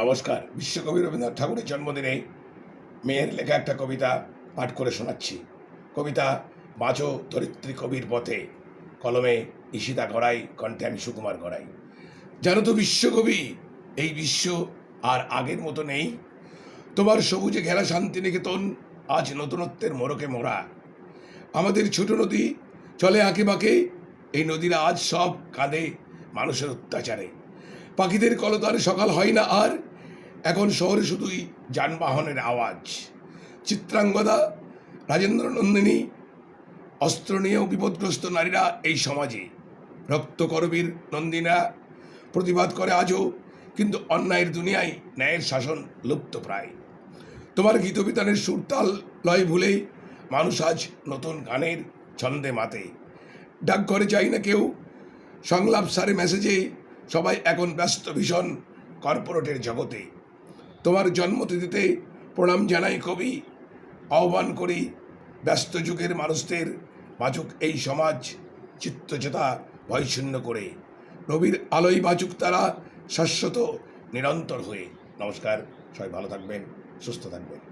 নমস্কার, বিশ্বকবি রবীন্দ্রনাথ ঠাকুরের জন্মদিনে মেয়ের লেখা একটা কবিতা পাঠ করে শোনাচ্ছি। কবিতা, বাঁচো ধরিত্রী কবির পথে, কলমে ঈশিতা গড়াই, কণ্ঠে আমি সুকুমার গড়াই। জানো তো বিশ্বকবি, এই বিশ্ব আর আগের মতো নেই। তোমার সবুজে ঘেরা শান্তিনিকেতন, আজ নতুনত্বের মোড়কে মোড়া। আমাদের ছোট নদী চলে আঁকে বাঁকে, এই নদীরা আজ সব কাঁদে মানুষের অত্যাচারে। পাখিদের কলতার সকাল হয় না আর। এখন শহরে শুধুই যানবাহনের আওয়াজ। চিত্রাঙ্গদা, রাজেন্দ্র নন্দিনী, অস্ত্র নিয়েও বিপদগ্রস্ত নারীরা এই সমাজে। রক্তকরবীর নন্দিনা প্রতিবাদ করে আজও, কিন্তু অন্যায়ের দুনিয়ায় ন্যায়ের শাসন লুপ্ত প্রায়। তোমার গীতবিতানের সুরতাল লয় ভুলেই মানুষ আজ নতুন গানের ছন্দে মাতে। ডাক ডাকঘরে চাই না কেউ, সংলাপ সারে মেসেজে সবাই এখন ব্যস্ত ভীষণ কর্পোরেটের জগতে। তোমার জন্মতিথিতে প্রণাম জানাই কবি, আহ্বান করি ব্যস্ত যুগের মানুষদের বাঁচুক এই সমাজ চিত্তচেতা ভয়শূন্য করে। রবির আলোয় বাঁচুক তারা শাশ্বত নিরন্তর হয়ে। নমস্কার, সবাই ভালো থাকবেন, সুস্থ থাকবেন।